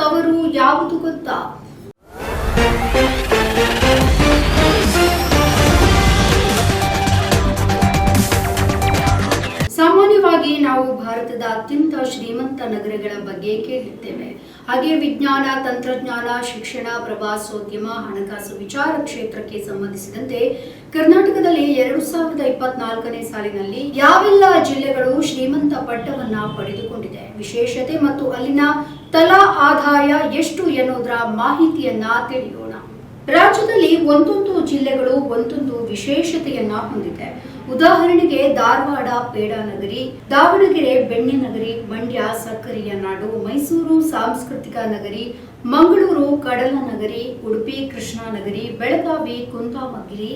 ತವರು ಯಾವುದು ಗೊತ್ತಾ? ಸಾಮಾನ್ಯವಾಗಿ ನಾವು ಭಾರತದ ಅತ್ಯಂತ ಶ್ರೀಮಂತ ನಗರಗಳ ಬಗ್ಗೆ ಕೇಳಿರ್ತೇವೆ. ಹಾಗೆ ವಿಜ್ಞಾನ, ತಂತ್ರಜ್ಞಾನ, ಶಿಕ್ಷಣ, ಪ್ರವಾಸೋದ್ಯಮ, ಹಣಕಾಸು ವಿಚಾರ ಕ್ಷೇತ್ರಕ್ಕೆ ಸಂಬಂಧಿಸಿದಂತೆ ಕರ್ನಾಟಕದಲ್ಲಿ ಎರಡು ಸಾವಿರದ ಇಪ್ಪತ್ನಾಲ್ಕನೇ ಸಾಲಿನಲ್ಲಿ ಯಾವೆಲ್ಲ ಜಿಲ್ಲೆಗಳು ಶ್ರೀಮಂತ ಪಟ್ಟವನ್ನ ಪಡೆದುಕೊಂಡಿದೆ. ವಿಶೇಷತೆ ಮತ್ತು ಅಲ್ಲಿನ ತಲಾ ಆದಾಯ ಎಷ್ಟು ಎನ್ನುವುದರ ಮಾಹಿತಿಯನ್ನ ತಿಳಿಯೋಣ. ರಾಜ್ಯದಲ್ಲಿ ಒಂದೊಂದು ಜಿಲ್ಲೆಗಳು ಒಂದೊಂದು ವಿಶೇಷತೆಯನ್ನ ಹೊಂದಿದೆ. ಉದಾಹರಣೆಗೆ ಧಾರವಾಡ ಪೇಡ ನಗರಿ ದಾವಣಗೆರೆ ಬೆಣ್ಣೆ ನಗರಿ ಮಂಡ್ಯ ಸಕ್ಕರೆಯ ನಾಡು, ಮೈಸೂರು, ಸಾಂಸ್ಕೃತಿಕ ನಗರಿ, ಮಂಗಳೂರು ಕಡಲ ನಗರಿ ಉಡುಪಿ ಕೃಷ್ಣಾ ನಗರಿ ಬೆಳಗಾವಿ ಕುಂದಾಮಗಿರಿ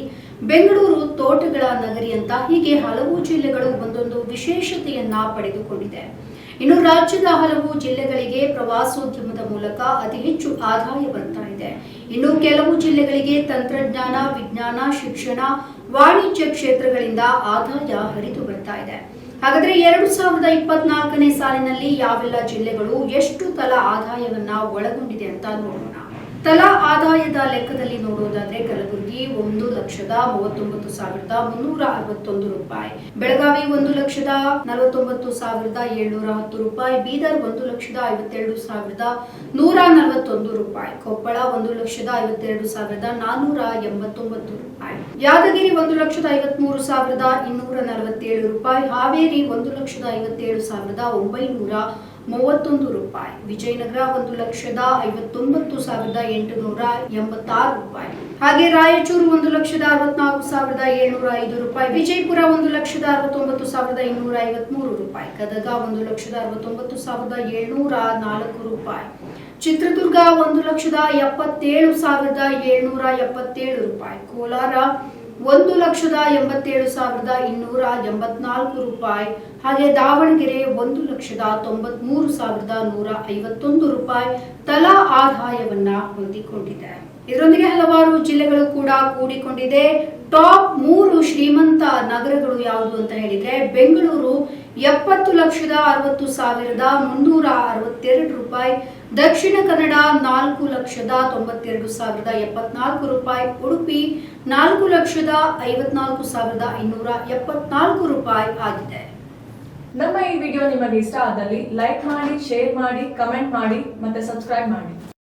ಬೆಂಗಳೂರು, ತೋಟಗಳ ನಗರಿ ಅಂತ ಹೀಗೆ ಹಲವು ಜಿಲ್ಲೆಗಳು ಒಂದೊಂದು ವಿಶೇಷತೆಯನ್ನ ಪಡೆದುಕೊಂಡಿದೆ. ಇನ್ನು ರಾಜ್ಯದ ಹಲವು ಜಿಲ್ಲೆಗಳಿಗೆ ಪ್ರವಾಸೋದ್ಯಮದ ಮೂಲಕ ಅತಿ ಹೆಚ್ಚು ಆದಾಯ ಬರ್ತಾ ಇದೆ. ಇನ್ನು ಕೆಲವು ಜಿಲ್ಲೆಗಳಿಗೆ ತಂತ್ರಜ್ಞಾನ, ವಿಜ್ಞಾನ, ಶಿಕ್ಷಣ, ವಾಣಿಜ್ಯ ಕ್ಷೇತ್ರಗಳಿಂದ ಆದಾಯ ಹರಿದು ಬರ್ತಾ ಇದೆ. ಹಾಗಾದ್ರೆ ಎರಡು ಸಾವಿರದ ಇಪ್ಪತ್ನಾಲ್ಕನೇ ಸಾಲಿನಲ್ಲಿ ಯಾವೆಲ್ಲ ಜಿಲ್ಲೆಗಳು ಎಷ್ಟು ತಲಾ ಆದಾಯವನ್ನ ಒಳಗೊಂಡಿದೆ ಅಂತ ನೋಡೋಣ. ತಲಾ ಆದಾಯದ ಲೆಕ್ಕದಲ್ಲಿ ನೋಡುವುದಾದ್ರೆ ಕಲಬುರಗಿ ಒಂದು ಲಕ್ಷದ ಮೂವತ್ತೊಂಬತ್ತು ಸಾವಿರದ ಮುನ್ನೂರ ಅರವತ್ತೊಂದು ರೂಪಾಯಿ. ಬೆಳಗಾವಿ ಒಂದು ಲಕ್ಷದ ನಲವತ್ತೊಂಬತ್ತು ಸಾವಿರದ ಏಳ್ನೂರ ಹತ್ತು ರೂಪಾಯಿ. ಬೀದರ್ ಒಂದು ಲಕ್ಷದ ಐವತ್ತೆರಡು ಸಾವಿರದ ನೂರ ನಲವತ್ತೊಂದು ರೂಪಾಯಿ. ಕೊಪ್ಪಳ ಒಂದು ಲಕ್ಷದ ಐವತ್ತೆರಡು ಸಾವಿರದ ನಾನ್ನೂರ ಎಂಬತ್ತೊಂಬತ್ತು ರೂಪಾಯಿ. ಯಾದಗಿರಿ ಒಂದು ಲಕ್ಷದ ಐವತ್ಮೂರು ಸಾವಿರದ ಇನ್ನೂರ ನಲವತ್ತೇಳು ರೂಪಾಯಿ. ಹಾವೇರಿ ಒಂದು ಲಕ್ಷದ ಐವತ್ತೇಳು ಸಾವಿರದ ಒಂಬೈನೂರ ಮೂವತ್ತೊಂದು ರೂಪಾಯಿ. ವಿಜಯನಗರ ಒಂದು ಲಕ್ಷದ ಐವತ್ತೊಂಬತ್ತು ಸಾವಿರದ ಎಂಟುನೂರ ಎಂಬತ್ತಾರು ರೂಪಾಯಿ. ಹಾಗೆ ರಾಯಚೂರು ಒಂದು ಲಕ್ಷದ ಅರವತ್ನಾಲ್ಕು ಸಾವಿರದ ಏಳ್ನೂರ ಐದು ರೂಪಾಯಿ. ವಿಜಯಪುರ ಒಂದು ಲಕ್ಷದ ಅರವತ್ತೊಂಬತ್ತು ಸಾವಿರದ ಇನ್ನೂರ ಐವತ್ಮೂರು ರೂಪಾಯಿ. ಗದಗ ಒಂದು ಲಕ್ಷದ ಅರವತ್ತೊಂಬತ್ತು ಸಾವಿರದ ಏಳ್ನೂರ ನಾಲ್ಕು ರೂಪಾಯಿ. ಚಿತ್ರದುರ್ಗ ಒಂದು ಲಕ್ಷದ ಎಪ್ಪತ್ತೇಳು ಸಾವಿರದ ಏಳ್ನೂರ ಎಪ್ಪತ್ತೇಳು ರೂಪಾಯಿ. ಕೋಲಾರ ಒಂದು ಲಕ್ಷದ ಎಂಬತ್ತೇಳು ಸಾವಿರದ ಇನ್ನೂರ ಎಂಬತ್ನಾಲ್ಕು ರೂಪಾಯಿ. ಹಾಗೆ ದಾವಣಗೆರೆ ಒಂದು ಲಕ್ಷದ ತೊಂಬತ್ಮೂರು ಸಾವಿರದ ನೂರ ಐವತ್ತೊಂದು ರೂಪಾಯಿ ತಲಾ ಆದಾಯವನ್ನ ಹೊಂದಿಕೊಂಡಿದೆ. ಇದರೊಂದಿಗೆ ಹಲವಾರು ಜಿಲ್ಲೆಗಳು ಕೂಡ ಕೂಡಿಕೊಂಡಿದೆ. ಟಾಪ್ ಮೂರು ಶ್ರೀಮಂತ ನಗರಗಳು ಯಾವುದು ಅಂತ ಹೇಳಿದ್ರೆ ಬೆಂಗಳೂರು ಎಪ್ಪತ್ತು ಲಕ್ಷದ ಅರವತ್ತು ಸಾವಿರದ ಮುನ್ನೂರ ಅರವತ್ತೆರಡು ರೂಪಾಯಿ. ದಕ್ಷಿಣ ಕನ್ನಡ ನಾಲ್ಕು ಲಕ್ಷದ ತೊಂಬತ್ತೆರಡು ಸಾವಿರದ ಎಪ್ಪತ್ನಾಲ್ಕು ರೂಪಾಯಿ, ಉಡುಪಿ ನಾಲ್ಕು ಲಕ್ಷದ ಐವತ್ನಾಲ್ಕು ಸಾವಿರದ ಐನೂರ ಎಪ್ಪತ್ನಾಲ್ಕು ರೂಪಾಯಿ ಆಗಿದೆ. ನಮ್ಮ ಈ ವಿಡಿಯೋ ನಿಮಗೆ ಇಷ್ಟ ಆದಲ್ಲಿ ಲೈಕ್ ಮಾಡಿ, ಶೇರ್ ಮಾಡಿ, ಕಮೆಂಟ್ ಮಾಡಿ ಮತ್ತೆ ಸಬ್ಸ್ಕ್ರೈಬ್ ಮಾಡಿ.